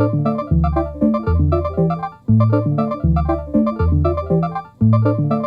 Thank you.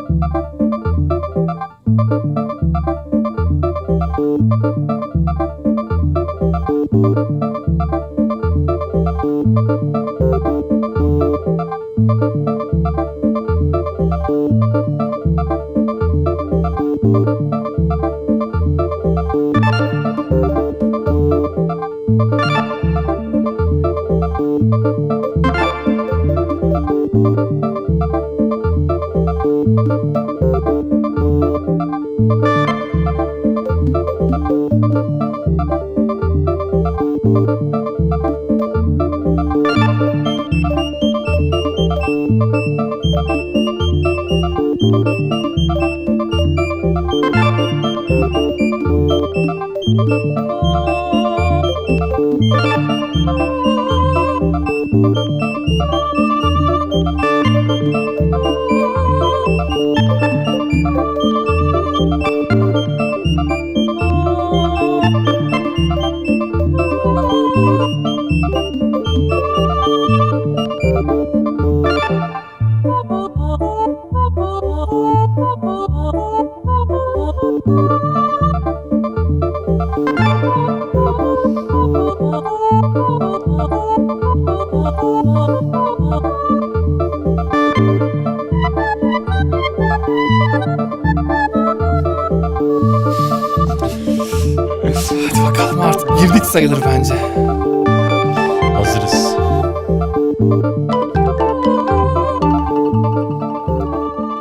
Hadi bakalım artık girdik sayılır bence. Hazırız.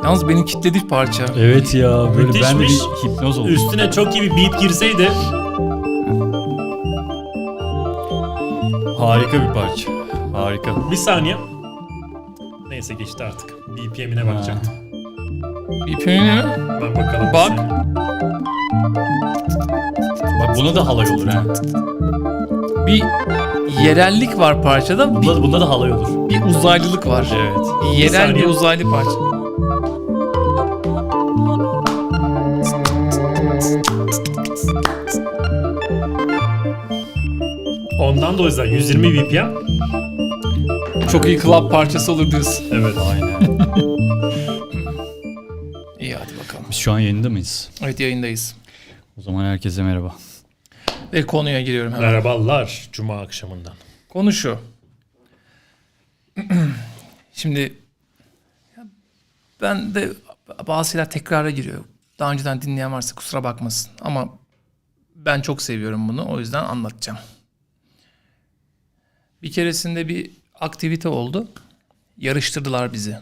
Yalnız beni kitledi parça. Evet ya böyle ben de Müthişmiş. bir hipnoz oldum. Üstüne çok iyi bir beat girseydi Harika bir parça. Harika. bir saniye. Neyse geçti artık. BPM'ine bakacaktım. Bir piyano mi? Ben bakalım. bir Bak. Bak buna da halay olur ha. Bir yerellik var parçada. Bir, Bunda, bunda da halay olur. bir uzaylılık var. Evet. Yerel bir, saniye. uzaylı parça. Ondan da o yüzden 120 BPM. Çok iyi club parçası olur diyorsun. Evet. Aynen. İyi hadi bakalım. Biz şu an yayında mıyız? Evet yayındayız. O zaman herkese merhaba. Ve konuya giriyorum hemen. Merhabalar Cuma akşamından. Konu şu. Şimdi ya ben de bazı şeyler tekrara giriyor. Daha önceden dinleyen varsa kusura bakmasın. Ama ben çok seviyorum bunu. O yüzden anlatacağım. Bir keresinde bir aktivite oldu. Yarıştırdılar bizi.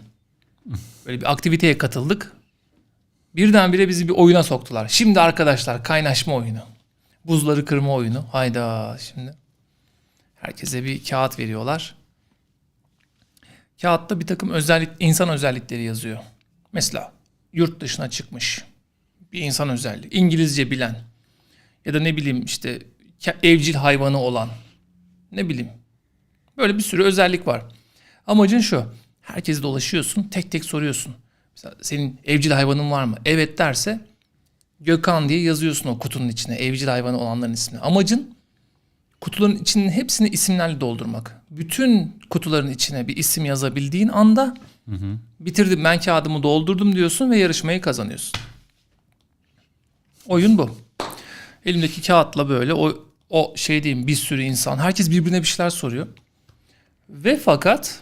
Böyle bir aktiviteye katıldık. Birdenbire bizi bir oyuna soktular. Şimdi arkadaşlar kaynaşma oyunu. Buzları kırma oyunu. Hayda şimdi. Herkese bir kağıt veriyorlar. Kağıtta bir takım özellik, insan özellikleri yazıyor. Mesela yurt dışına çıkmış bir insan özelliği. İngilizce bilen ya da ne bileyim işte evcil hayvanı olan ne bileyim. Böyle bir sürü özellik var. Amacın şu. Herkesi dolaşıyorsun, tek tek soruyorsun. Mesela senin evcil hayvanın var mı? Evet derse Gökhan diye yazıyorsun o kutunun içine evcil hayvanı olanların ismini. Amacın kutuların içinin hepsini isimlerle doldurmak. Bütün kutuların içine bir isim yazabildiğin anda bitirdim ben kağıdımı doldurdum diyorsun ve yarışmayı kazanıyorsun. Oyun bu. Elimdeki kağıtla böyle o o şey diyeyim bir sürü insan herkes birbirine bir şeyler soruyor. Ve fakat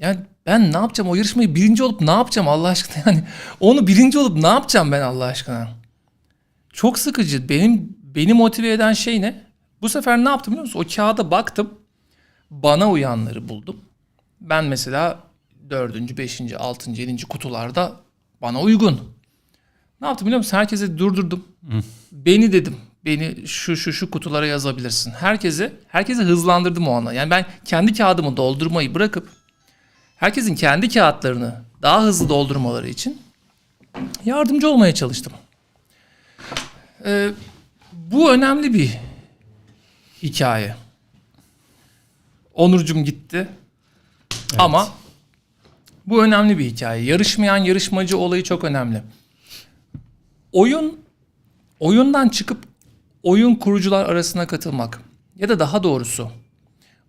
yani ben ne yapacağım o yarışmayı birinci olup ne yapacağım Allah aşkına yani onu birinci olup ne yapacağım ben Allah aşkına? Çok sıkıcı. Benim beni motive eden şey ne? Bu sefer ne yaptım biliyor musun? O kağıda baktım. Bana uyanları buldum. Ben mesela dördüncü, beşinci, altıncı, yedinci kutularda bana uygun. Ne yaptım biliyor musun? Herkese durdurdum. Beni dedim. Beni şu şu şu kutulara yazabilirsin. Herkese herkese hızlandırdım o ana. Yani ben kendi kağıdımı doldurmayı bırakıp herkesin kendi kağıtlarını daha hızlı doldurmaları için yardımcı olmaya çalıştım. Ee, bu önemli bir hikaye. Onurcum gitti. Ama bu önemli bir hikaye. Yarışmayan yarışmacı olayı çok önemli. Oyun oyundan çıkıp oyun kurucular arasına katılmak ya da daha doğrusu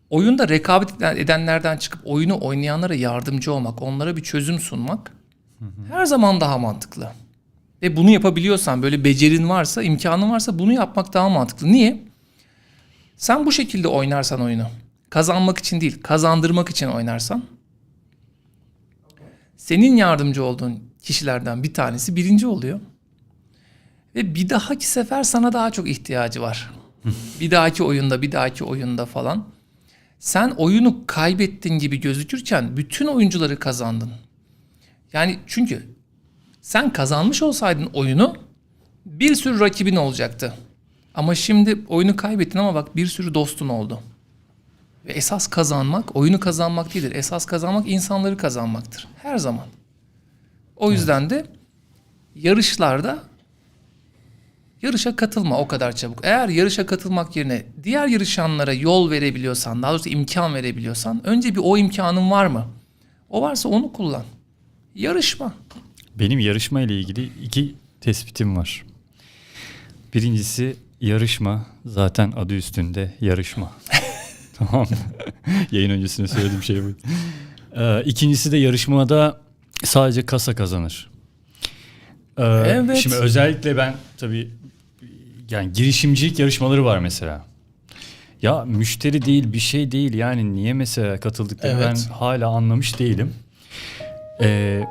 oyunda rekabet edenlerden çıkıp oyunu oynayanlara yardımcı olmak, onlara bir çözüm sunmak her zaman daha mantıklı. Ve bunu yapabiliyorsan, böyle becerin varsa, imkanın varsa bunu yapmak daha mantıklı. Niye? Sen bu şekilde oynarsan oyunu, kazanmak için değil, kazandırmak için oynarsan, senin yardımcı olduğun kişilerden bir tanesi birinci oluyor. Ve bir dahaki sefer sana daha çok ihtiyacı var. bir dahaki oyunda, bir dahaki oyunda falan. Sen oyunu kaybettin gibi gözükürken bütün oyuncuları kazandın. Yani çünkü sen kazanmış olsaydın oyunu bir sürü rakibin olacaktı. Ama şimdi oyunu kaybettin ama bak bir sürü dostun oldu. Ve esas kazanmak oyunu kazanmak değildir. Esas kazanmak insanları kazanmaktır. Her zaman. O yüzden de yarışlarda yarışa katılma o kadar çabuk. Eğer yarışa katılmak yerine diğer yarışanlara yol verebiliyorsan, daha doğrusu imkan verebiliyorsan önce bir o imkanın var mı? O varsa onu kullan. Yarışma. Benim yarışma ile ilgili iki tespitim var. Birincisi yarışma zaten adı üstünde yarışma. tamam? Yayın öncesinde söylediğim şey bu. Ee, ikincisi de yarışmada sadece kasa kazanır. Ee, Evet. Şimdi özellikle ben tabii yani girişimcilik yarışmaları var mesela. Ya müşteri değil bir şey değil yani niye mesela katıldıklarını Evet. ben hala anlamış değilim. Ee,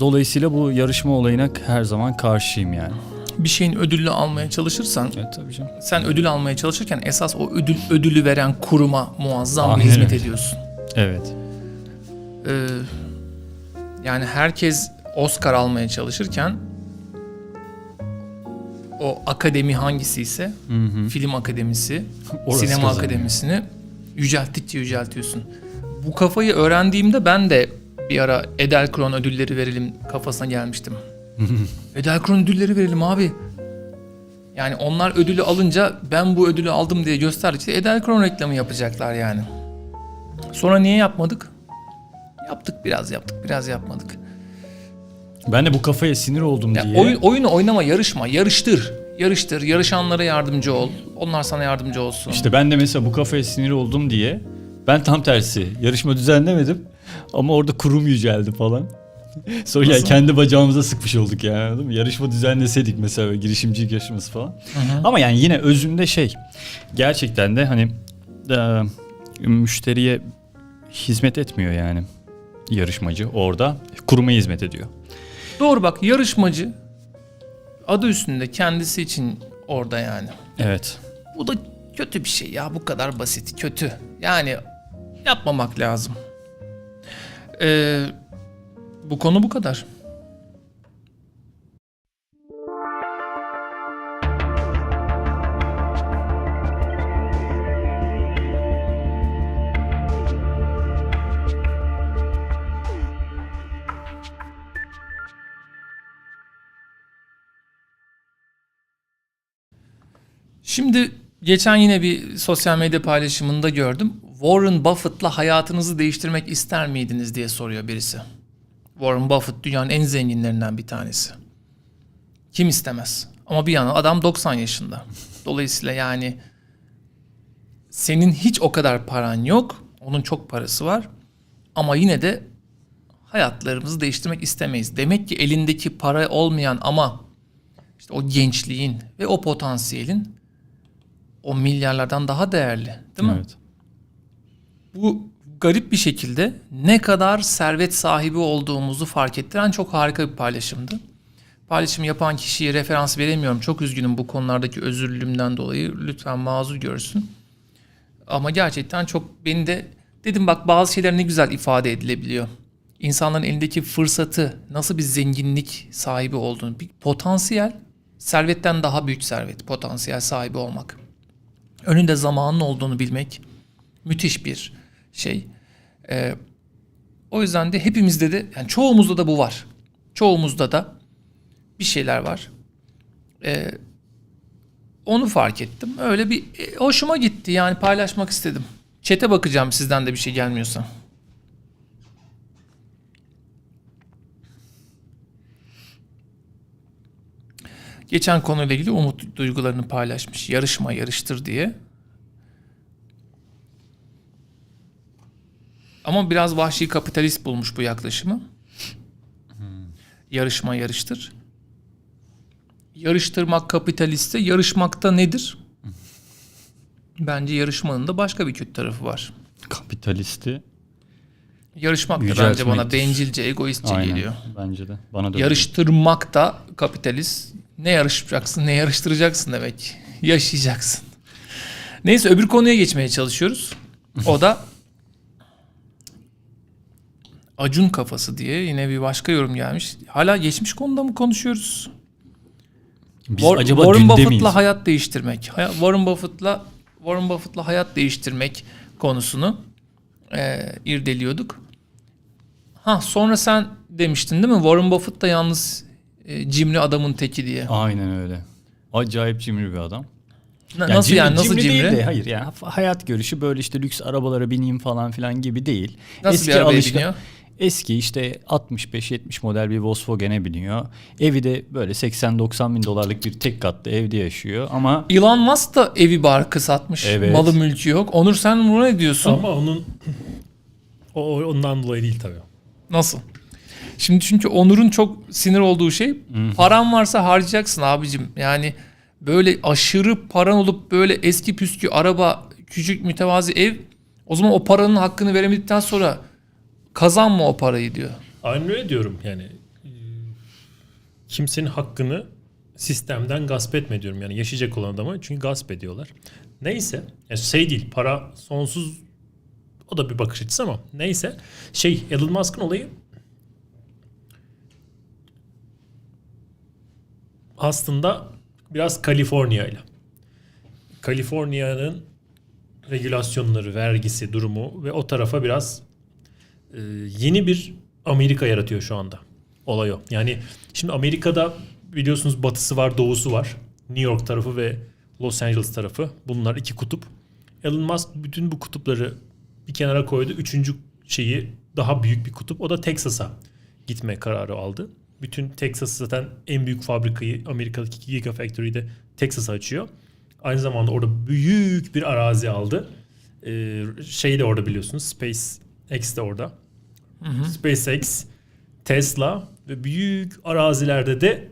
dolayısıyla bu yarışma olayına her zaman karşıyım yani. Bir şeyin ödülünü almaya çalışırsan Evet tabii canım. sen ödül almaya çalışırken esas o ödül ödülü veren kuruma muazzam bir Aynen hizmet öyle. ediyorsun. Evet. Ee, yani herkes Oscar almaya çalışırken o akademi hangisi ise Hı hı. film akademisi, Orası sinema kazanıyor. akademisini yücelttikçe yüceltiyorsun. Bu kafayı öğrendiğimde ben de bir ara Edelkron ödülleri verelim kafasına gelmiştim. Edelkron ödülleri verelim abi. Yani onlar ödülü alınca ben bu ödülü aldım diye gösterdikçe Edelkron reklamı yapacaklar yani. Sonra niye yapmadık? Yaptık biraz yaptık biraz yapmadık. Ben de bu kafaya sinir oldum Ya diye. oyun, oyunu oynama yarışma yarıştır. Yarıştır yarışanlara yardımcı ol. Onlar sana yardımcı olsun. İşte ben de mesela bu kafaya sinir oldum diye ben tam tersi yarışma düzenlemedim ama orada kurum yüceldi falan. Sonra yani Nasıl? kendi bacağımıza sıkmış olduk yani anladın mı? Yarışma düzenleseydik mesela böyle girişimcilik yarışması falan. Ama yani yine özünde şey gerçekten de hani e, müşteriye hizmet etmiyor yani yarışmacı orada kuruma hizmet ediyor. Doğru bak yarışmacı adı üstünde kendisi için orada yani. Evet. Bu da kötü bir şey ya bu kadar basit kötü. Yani yapmamak lazım. Ee, bu konu bu kadar. Geçen yine bir sosyal medya paylaşımında gördüm. Warren Buffett'la hayatınızı değiştirmek ister miydiniz diye soruyor birisi. Warren Buffett dünyanın en zenginlerinden bir tanesi. Kim istemez? Ama bir yana adam 90 yaşında. Dolayısıyla yani senin hiç o kadar paran yok. Onun çok parası var. Ama yine de hayatlarımızı değiştirmek istemeyiz. Demek ki elindeki para olmayan ama işte o gençliğin ve o potansiyelin o milyarlardan daha değerli, değil mi? Evet. Bu garip bir şekilde ne kadar servet sahibi olduğumuzu fark ettiren çok harika bir paylaşımdı. Paylaşım yapan kişiye referans veremiyorum. Çok üzgünüm bu konulardaki özürlülüğümden dolayı. Lütfen mazur görsün. Ama gerçekten çok beni de dedim bak bazı şeyler ne güzel ifade edilebiliyor. İnsanların elindeki fırsatı nasıl bir zenginlik sahibi olduğunu, bir potansiyel, servetten daha büyük servet, potansiyel sahibi olmak. Önünde zamanın olduğunu bilmek müthiş bir şey. Ee, o yüzden de hepimizde de, yani çoğumuzda da bu var. Çoğumuzda da bir şeyler var. Ee, onu fark ettim. Öyle bir e, hoşuma gitti yani paylaşmak istedim. Çete bakacağım sizden de bir şey gelmiyorsa. Geçen konuyla ilgili umut duygularını paylaşmış. Yarışma yarıştır diye. Ama biraz vahşi kapitalist bulmuş bu yaklaşımı. Yarışma yarıştır. Yarıştırmak kapitaliste, yarışmakta nedir? Bence yarışmanın da başka bir kötü tarafı var. Kapitalisti. Yarışmak da bence bana bencilce, egoistçe Aynen. geliyor. Bence de. Bana da öyle. Yarıştırmak da kapitalist. Ne yarışacaksın, ne yarıştıracaksın demek. Yaşayacaksın. Neyse öbür konuya geçmeye çalışıyoruz. O da Acun kafası diye yine bir başka yorum gelmiş. Hala geçmiş konuda mı konuşuyoruz? Biz War- acaba Warren Buffett'la hayat değiştirmek. Warren Buffett'la Warren Buffett'la hayat değiştirmek konusunu e, irdeliyorduk. Ha sonra sen demiştin değil mi? Warren Buffett da yalnız e, cimri adamın teki diye. Aynen öyle. Acayip cimri bir adam. Na- nasıl yani nasıl cimri? değil de hayır yani hayat görüşü böyle işte lüks arabalara bineyim falan filan gibi değil. Nasıl bir arabaya alışkan- biniyor? Eski işte 65-70 model bir Volkswagen'e biniyor. Evi de böyle 80-90 bin dolarlık bir tek katlı evde yaşıyor ama Elon Musk da evi barkı satmış. Evet. Malı mülkü yok. Onur sen bunu ne diyorsun? Ama onun o- ondan dolayı değil tabii. Nasıl? Şimdi çünkü Onur'un çok sinir olduğu şey paran varsa harcayacaksın abicim. Yani böyle aşırı paran olup böyle eski püskü araba, küçük mütevazi ev o zaman o paranın hakkını veremedikten sonra kazanma o parayı diyor. Aynen öyle diyorum yani. e, Kimsenin hakkını sistemden gasp etme diyorum. Yani yaşayacak olan adama çünkü gasp ediyorlar. Neyse. Yani şey değil para sonsuz o da bir bakış açısı ama neyse. Şey Elon Musk'ın olayı aslında biraz Kaliforniya ile. Kaliforniya'nın regülasyonları, vergisi, durumu ve o tarafa biraz e, yeni bir Amerika yaratıyor şu anda. Olay. Yani şimdi Amerika'da biliyorsunuz batısı var, doğusu var. New York tarafı ve Los Angeles tarafı. Bunlar iki kutup. Elon Musk bütün bu kutupları bir kenara koydu. Üçüncü şeyi daha büyük bir kutup. O da Texas'a gitme kararı aldı. Bütün Texas zaten en büyük fabrikayı Amerika'daki Gigafactory'yi de Texas'a açıyor. Aynı zamanda orada büyük bir arazi aldı. Ee, şey de orada biliyorsunuz. SpaceX de orada. SpaceX, Tesla ve büyük arazilerde de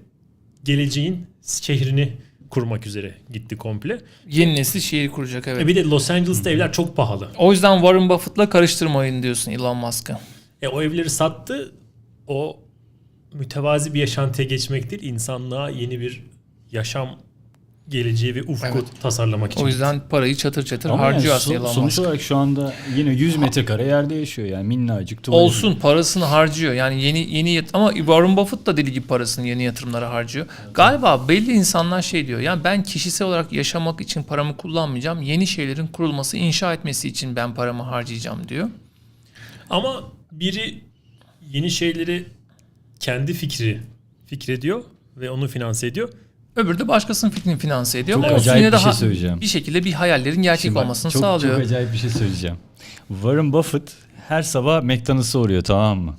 geleceğin şehrini kurmak üzere gitti komple. Yeni nesil şehir kuracak evet. E bir de Los Angeles'ta evler çok pahalı. O yüzden Warren Buffett'la karıştırmayın diyorsun Elon Musk'ı. E o evleri sattı. O mütevazi bir yaşantıya geçmek değil, insanlığa yeni bir yaşam geleceği ve ufku Evet. tasarlamak için. O yüzden parayı çatır çatır ama harcıyor yani Elon sonuç olarak şu anda yine 100 metrekare yerde yaşıyor yani minnacık tuvalet. Olsun parasını harcıyor. Yani yeni yeni yat- ama Warren Buffett da deli gibi parasını yeni yatırımlara harcıyor. Galiba belli insanlar şey diyor. Yani ben kişisel olarak yaşamak için paramı kullanmayacağım. Yeni şeylerin kurulması, inşa etmesi için ben paramı harcayacağım diyor. Ama biri yeni şeyleri kendi fikri fikrediyor ve onu finanse ediyor. Öbürü de başkasının fikrini finanse ediyor. Çok Ama acayip yine bir şey ha- söyleyeceğim. Bir şekilde bir hayallerin gerçek Şimdi bak, olmasını çok, sağlıyor. Çok acayip bir şey söyleyeceğim. Warren Buffett her sabah McDonald's'a uğruyor tamam mı?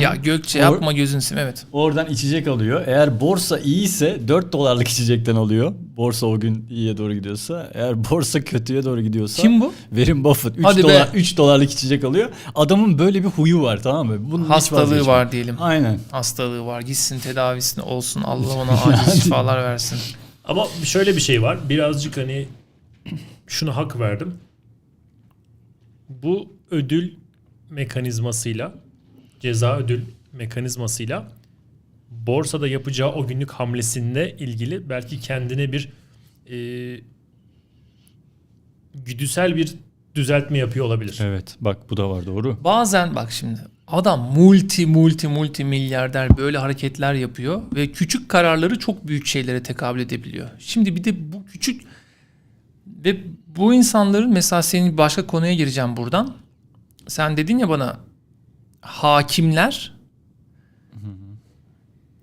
Ya Gökçe Or- yapma gözün seveyim evet. Oradan içecek alıyor. Eğer borsa iyiyse 4 dolarlık içecekten alıyor. Borsa o gün iyiye doğru gidiyorsa. Eğer borsa kötüye doğru gidiyorsa. Kim bu? Warren Buffett 3 Hadi be. dolar 3 dolarlık içecek alıyor. Adamın böyle bir huyu var tamam mı? Bunun hiç Hastalığı var diyelim. Aynen. Hastalığı var. Gitsin tedavisini olsun. Allah ona acil şifalar versin. Ama şöyle bir şey var. Birazcık hani şunu hak verdim. Bu ödül mekanizmasıyla ceza ödül mekanizmasıyla borsada yapacağı o günlük hamlesinde ilgili belki kendine bir e, güdüsel bir düzeltme yapıyor olabilir. Evet bak bu da var doğru. Bazen bak şimdi adam multi multi multi milyarder böyle hareketler yapıyor ve küçük kararları çok büyük şeylere tekabül edebiliyor. Şimdi bir de bu küçük ve bu insanların mesela senin başka konuya gireceğim buradan. Sen dedin ya bana hakimler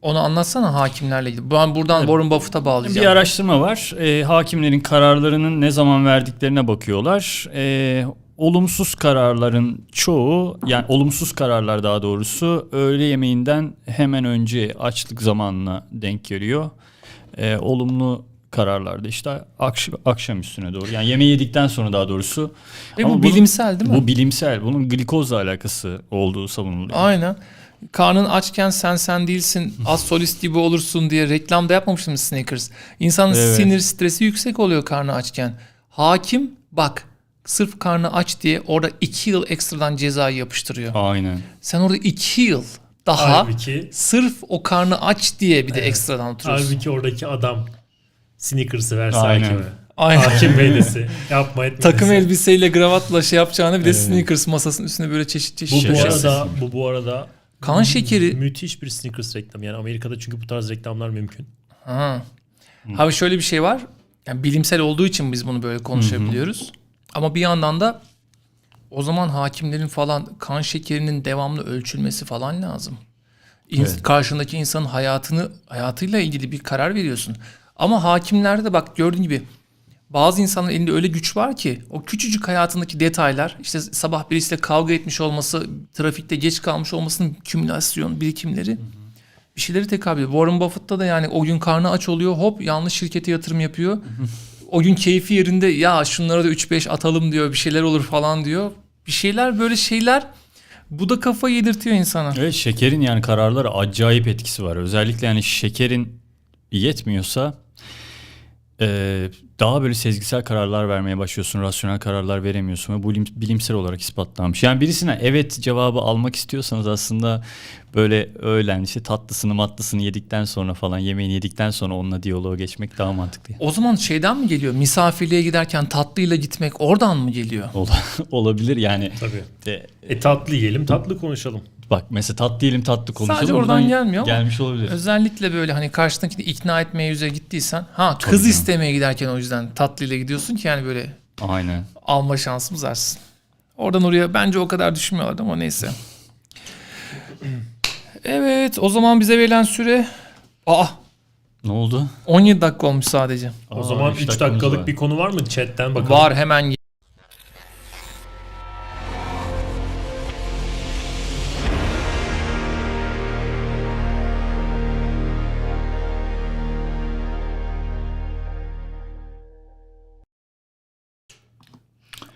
onu anlatsana hakimlerle ilgili. Ben buradan Warren Buffett'a bağlayacağım. Bir araştırma var. Ee, hakimlerin kararlarının ne zaman verdiklerine bakıyorlar. Ee, olumsuz kararların çoğu yani olumsuz kararlar daha doğrusu öğle yemeğinden hemen önce açlık zamanına denk geliyor. Ee, olumlu kararlarda işte akş- akşam üstüne doğru. Yani yemeği yedikten sonra daha doğrusu. Ve Ama bu bunun- bilimsel değil mi? Bu bilimsel. Bunun glikozla alakası olduğu savunuluyor. Aynen. Karnın açken sen sen değilsin, az solist gibi olursun diye reklamda yapmamıştım mı Snickers? İnsanın Evet. sinir stresi yüksek oluyor karnı açken. Hakim bak sırf karnı aç diye orada 2 yıl ekstradan cezayı yapıştırıyor. Aynen. Sen orada 2 yıl daha Halbuki, sırf o karnı aç diye bir de ekstradan oturuyorsun. halbuki oradaki adam Snickers'ı verse Aynen. hakime. Aynen. Hakim bey dese. Yapma etme Takım elbiseyle gravatla şey yapacağını bir de Evet. Snickers masasının üstüne böyle çeşit çeşit Bu bu şey. Arada bu bu arada Kan şekeri müthiş bir Snickers reklamı. Yani Amerika'da çünkü bu tarz reklamlar mümkün. Ha. Abi şöyle bir şey var. Yani bilimsel olduğu için biz bunu böyle konuşabiliyoruz. Ama bir yandan da o zaman hakimlerin falan kan şekerinin devamlı ölçülmesi falan lazım. İns- Evet. Karşındaki insanın hayatını hayatıyla ilgili bir karar veriyorsun. Ama hakimlerde bak gördüğün gibi bazı insanların elinde öyle güç var ki o küçücük hayatındaki detaylar işte sabah birisiyle kavga etmiş olması, trafikte geç kalmış olmasının kümülasyon birikimleri bir şeyleri tekabül ediyor. Warren Buffett'ta da yani o gün karnı aç oluyor hop yanlış şirkete yatırım yapıyor. o gün keyfi yerinde ya şunlara da 3-5 atalım diyor bir şeyler olur falan diyor. Bir şeyler böyle şeyler bu da kafa yedirtiyor insana. Evet şekerin yani kararlara acayip etkisi var. Özellikle yani şekerin yetmiyorsa eee, daha böyle sezgisel kararlar vermeye başlıyorsun. Rasyonel kararlar veremiyorsun ve bu bilim- bilimsel olarak ispatlanmış. Yani birisine evet cevabı almak istiyorsanız aslında böyle öğlen işte tatlısını matlısını yedikten sonra falan yemeğini yedikten sonra onunla diyaloğa geçmek daha mantıklı. O zaman şeyden mi geliyor? Misafirliğe giderken tatlıyla gitmek oradan mı geliyor? Ola- olabilir yani. Tabii. De, E tatlı yiyelim, tatlı konuşalım. Bak mesela tatlı diyelim tatlı konuşalım. Sadece oradan Buradan gelmiyor ama Gelmiş olabilir. Özellikle böyle hani karşındakini ikna etmeye yüze gittiysen ha Tabii kız canım. istemeye giderken o yüzden tatlıyla gidiyorsun ki yani böyle Aynen. alma şansımız artsın. Oradan oraya bence o kadar düşünmüyorlardı ama neyse. Evet o zaman bize verilen süre Aa Ne oldu? 17 dakika olmuş sadece. O Aa, zaman üç 3 dakikamız dakikalık var. bir konu var mı chatten bakalım. Var hemen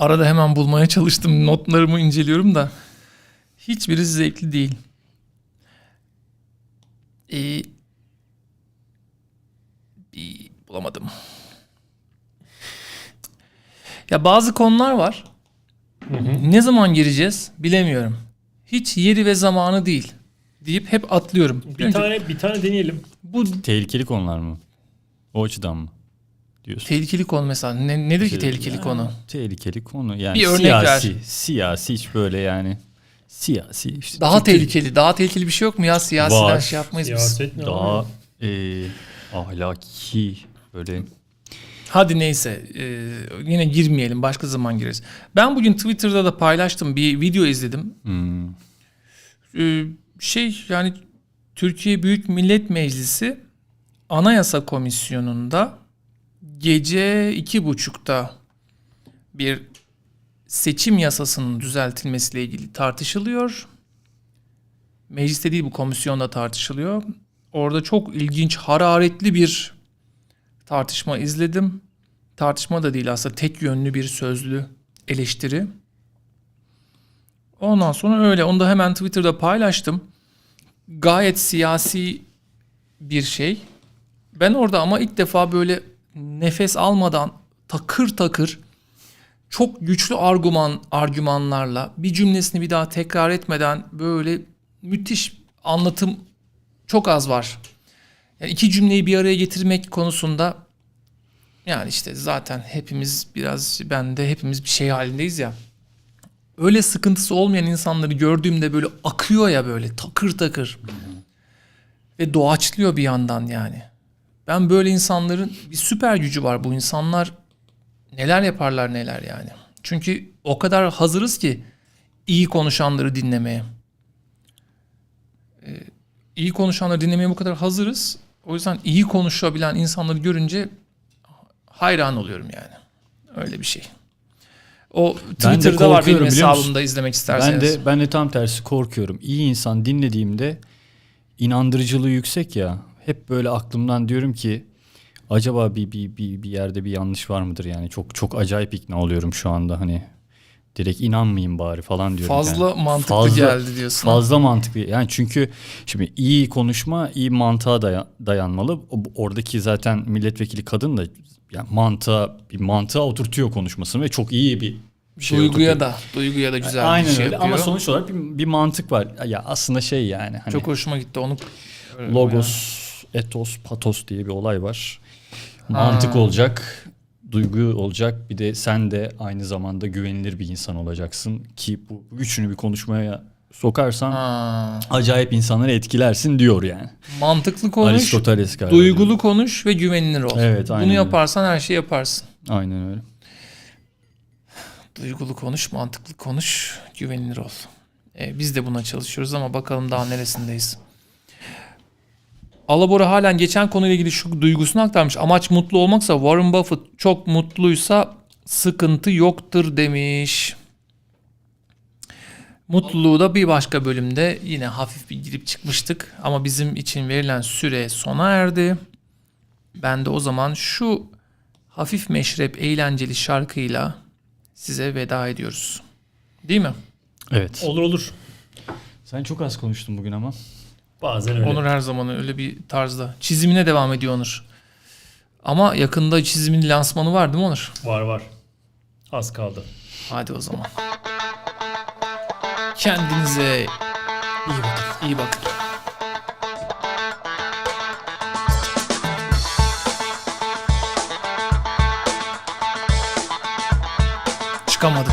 Arada hemen bulmaya çalıştım. Notlarımı inceliyorum da. Hiçbiri zevkli değil. Ee, bir bulamadım. Ya bazı konular var. Ne zaman gireceğiz bilemiyorum. Hiç yeri ve zamanı değil deyip hep atlıyorum. Bir Önce- tane bir tane deneyelim. bu Tehlikeli konular mı? O açıdan mı? Diyorsun. tehlikeli konu mesela. Ne, nedir ki Şey, tehlikeli yani konu? Tehlikeli konu. Yani Bir örnek siyasi, ver. Siyasi hiç böyle yani. Siyasi işte. Daha tehlikeli. Daha tehlikeli bir şey yok mu ya? Siyasiden Var. şey yapmayız biz. Siyaset ne Daha e, ahlaki böyle Hadi neyse. e, yine girmeyelim. Başka zaman gireriz. Ben bugün Twitter'da da paylaştım. Bir video izledim. hmm, Ee, şey yani Türkiye Büyük Millet Meclisi Anayasa Komisyonu'nda gece iki buçukta bir seçim yasasının düzeltilmesiyle ilgili tartışılıyor. Mecliste değil bu komisyonda tartışılıyor. Orada çok ilginç, hararetli bir tartışma izledim. Tartışma da değil aslında tek yönlü bir sözlü eleştiri. Ondan sonra öyle. Onu da hemen Twitter'da paylaştım. Gayet siyasi bir şey. Ben orada ama ilk defa böyle nefes almadan takır takır çok güçlü argüman argümanlarla bir cümlesini bir daha tekrar etmeden böyle müthiş anlatım çok az var. Yani iki cümleyi bir araya getirmek konusunda yani işte zaten hepimiz biraz ben de hepimiz bir şey halindeyiz ya öyle sıkıntısı olmayan insanları gördüğümde böyle akıyor ya böyle takır takır. Ve doğaçlıyor bir yandan yani. Ben böyle insanların bir süper gücü var bu insanlar neler yaparlar neler yani. Çünkü o kadar hazırız ki iyi konuşanları dinlemeye. Ee, iyi konuşanları dinlemeye bu kadar hazırız. O yüzden iyi konuşabilen insanları görünce hayran oluyorum yani. Öyle bir şey. O Twitter'da var benim hesabımda izlemek isterseniz. ben de ben de tam tersi korkuyorum. İyi insan dinlediğimde inandırıcılığı yüksek ya. Hep böyle aklımdan diyorum ki acaba bir, bir, bir, bir yerde bir yanlış var mıdır yani çok çok acayip ikna oluyorum şu anda hani direkt inanmayayım bari falan diyorum. Fazla yani. mantıklı Fazla- geldi diyorsun. Fazla mantıklı yani çünkü şimdi iyi konuşma iyi mantığa daya- dayanmalı. Oradaki zaten milletvekili kadın da yani mantığa bir mantığa oturtuyor konuşmasını ve çok iyi bir şey duyguya oturtuyor. da, duyguya da güzel Aynen bir şey öyle yapıyor. ama sonuç olarak bir, bir mantık var. Ya aslında şey yani hani Çok hoşuma gitti onu. logos, etos, patos diye bir olay var. Mantık olacak, duygu olacak. Bir de sen de aynı zamanda güvenilir bir insan olacaksın ki bu üçünü bir konuşmaya sokarsan Ha. acayip insanları etkilersin diyor yani. Mantıklı konuş, Aristoteles galiba. duygulu konuş ve güvenilir ol. Evet, aynen Bunu öyle. yaparsan her şeyi yaparsın. Aynen öyle. Duygulu konuş, mantıklı konuş, güvenilir ol. E, biz de buna çalışıyoruz ama bakalım daha neresindeyiz. Alabora halen geçen konuyla ilgili şu duygusunu aktarmış. Amaç mutlu olmaksa Warren Buffett çok mutluysa sıkıntı yoktur demiş. Mutluluğu da bir başka bölümde yine hafif bir girip çıkmıştık. Ama bizim için verilen süre sona erdi. Ben de o zaman şu hafif meşrep eğlenceli şarkıyla size veda ediyoruz. Değil mi? Evet. Olur olur. Sen çok az konuştun bugün ama. Bazen öyle. Onur her zaman öyle bir tarzda. Çizimine devam ediyor Onur. Ama yakında çizimin lansmanı var değil mi Onur? Var var. Az kaldı. Hadi o zaman. Kendinize iyi bakın. İyi bakın. Çıkamadım.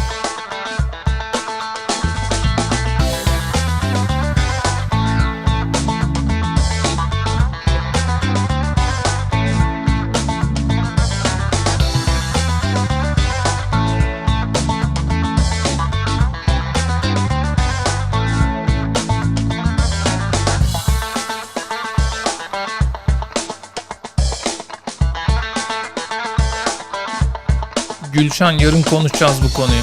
Gülşen yarın konuşacağız bu konuyu.